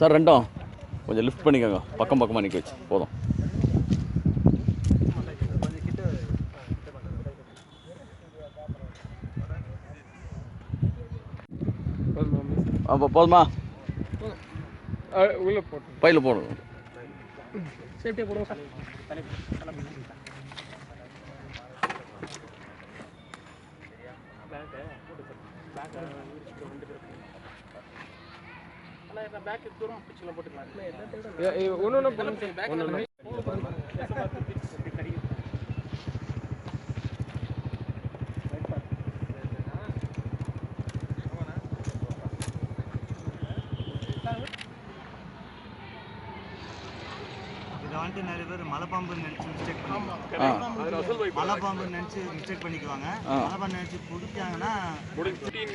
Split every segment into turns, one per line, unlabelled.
Sir ரெண்டும். கொஞ்சம் lift பண்ணிக்கோங்க. பக்கம் பக்கமாக நிற்க வச்சு. போதும். அப்போ போதுமா?
உள்ள போட்டு.
பையில் போடுங்க
சேஃப்டியாக போடுவோம் சார் ஒன்று ஒன்று
இதை வந்துட்டு நிறைய பேர் மலைப்பாம்பு நினைச்சு மிஸ்டேக் பண்ணுவாங்க
ஆ.
மலைப்பாம்பு நினைச்சு மிஸ்டேக் பண்ணிக்குவாங்க. மலைப்பாம்பு நினைச்சு பிடிச்சாங்கன்னா
ஃபிஃப்டீன்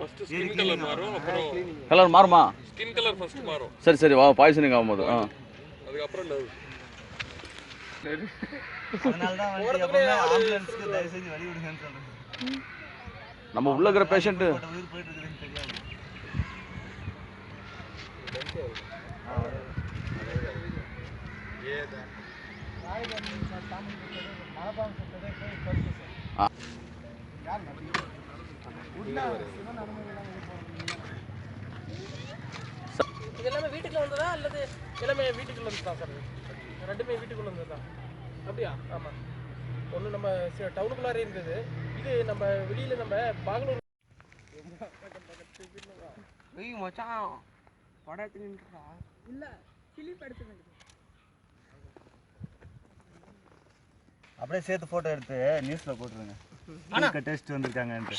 ஃபர்ஸ்ட் ஸ்கின் கலர் மாறும் அப்புறம்
கலர் மாறுமா?
ஸ்கின் கலர் ஃபர்ஸ்ட் மாறும்.
சரி சரி வா பாய்சனிங் ஆகும்போது ஆ.
அதுக்கப்புறம்
சொல்றேன்.
நம்ம உள்ள இருக்கிற பேஷண்ட்டு
போட்ட உயிர் போயிட்டு இருக்குதுன்னு தெரியாது
இது எல்லாமே வீட்டுக்குள்ள வந்ததா அல்லது எல்லாமே வீட்டுக்குள்ள வந்ததா சார் ரெண்டுமே வீட்டுக்குள்ள வந்ததா? அப்படியா? ஆமாம் ஒன்று நம்ம டவுனுக்குள்ளாரே இருந்தது. இது நம்ம வெளியில நம்ம பாகலூர் ஏய் மச்சான். படத்து நின்றா இல்ல கிளி படுத்து
அப்படியே சேர்த்து போட்டோ எடுத்து நியூஸ்ல போட்டுருங்க. டெஸ்ட் வந்திருக்காங்கன்ட்டு.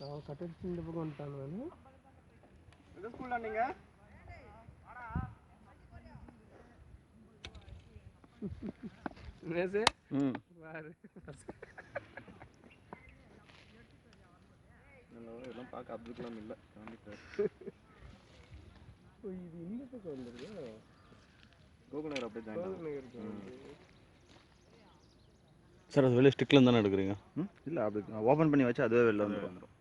நான் கட்டடிச்சு இந்த பக்கம் வந்துட்டான் நான்.
எந்த ஸ்கூல்ல நீங்க?
மேசு
ம்.
வேறு
எல்லாம் பார்க்க அப்துல் கலாம் இல்லை.
இது இந்த பக்கம் வந்துருக்கு
கோகுநகர் அப்படியே ஜாயின்
சார் அது வெளியே ஸ்டிக்லேருந்து தானே எடுக்கிறீங்க?
இல்லை அப்படி ஓப்பன் பண்ணி வச்சு அதுவே வெளில வந்துடும்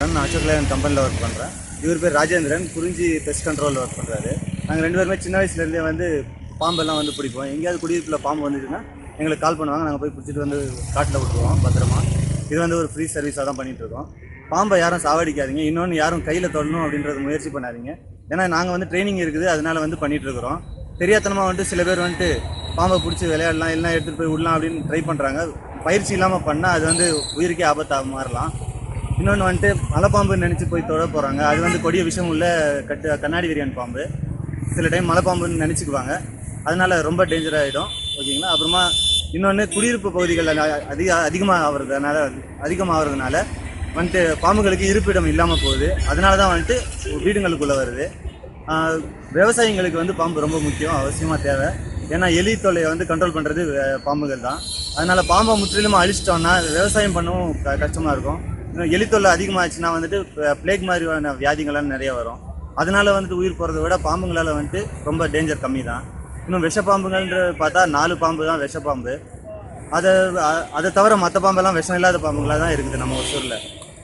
நான் அசோக்லேன் கம்பெனியில் ஒர்க் பண்ணுறேன் இவர் பேர் ராஜேந்திரன் குறிஞ்சி பெஸ்ட் கண்ட்ரோலில் ஒர்க் பண்ணுறாரு நாங்கள் ரெண்டு பேருமே சின்ன வயசுலேருந்தே வந்து பாம்பெல்லாம் வந்து பிடிப்போம். எங்கேயாவது குடியிருப்பில் பாம்பு வந்துச்சுன்னா எங்களுக்கு கால் பண்ணுவாங்க. நாங்கள் போய் பிடிச்சிட்டு வந்து காட்டில் விட்டுருவோம் பத்திரமா. இது வந்து ஒரு ஃப்ரீ சர்வீஸாக தான் பண்ணிட்டு இருக்கோம் பாம்பை யாரும் சாவடிக்காதீங்க. இன்னொன்று யாரும் கையில் தொடணும் அப்படின்றது முயற்சி பண்ணாதீங்க. ஏன்னா நாங்கள் வந்து ட்ரைனிங் இருக்குது. அதனால வந்து பண்ணிட்டு இருக்கிறோம் தெரியாத்தனமாக வந்துட்டு சில பேர் வந்துட்டு பாம்பை பிடிச்சி விளையாடலாம் எல்லாம் எடுத்துகிட்டு போய் விடலாம் அப்படின்னு ட்ரை பண்ணுறாங்க பயிற்சி இல்லாமல் பண்ணால் அது வந்து உயிருக்கே ஆபத்தாக மாறலாம். இன்னொன்று வந்துட்டு மலைப்பாம்பு நினச்சி போய் தொட போகிறாங்க அது வந்து கொடிய விஷயம் உள்ள கட்டு கண்ணாடி விரியான் பாம்பு. சில டைம் மலைப்பாம்புன்னு நினச்சிக்குவாங்க. அதனால் ரொம்ப டேஞ்சர் ஆகிடும் ஓகேங்களா? அப்புறமா இன்னொன்று குடியிருப்பு பகுதிகளில் அதிக அதிகமாக ஆகிறதுனால அதிகமாகிறதுனால வந்துட்டு பாம்புகளுக்கு இருப்பிடம் இல்லாமல் போகுது. அதனால தான் வந்துட்டு வீடுங்களுக்குள்ளே வருது. விவசாயிங்களுக்கு வந்து பாம்பு ரொம்ப முக்கியம் அவசியமாக தேவை. ஏன்னா எலி தொல்லையை வந்து கண்ட்ரோல் பண்ணுறது பாம்புகள் தான். அதனால் பாம்பை முற்றிலும் அழிச்சிட்டோம்னா விவசாயம் பண்ணவும் க கஷ்டமாக இருக்கும். இன்னும் எலி தொல்லை அதிகமாச்சுன்னா வந்துட்டு பிளேக் மாதிரியான வியாதிகள்லாம் நிறைய வரும். அதனால வந்துட்டு உயிர் போகிறத விட பாம்புங்களால் வந்துட்டு ரொம்ப டேஞ்சர் கம்மி தான். இன்னும் விஷப்பாம்புகள்ன்ற பார்த்தா நாலு பாம்பு தான் விஷப்பாம்பு. அதை அதை தவிர மற்ற பாம்பெல்லாம் விஷம் இல்லாத பாம்புங்களாக தான் இருக்குது நம்ம ஒசூரில்.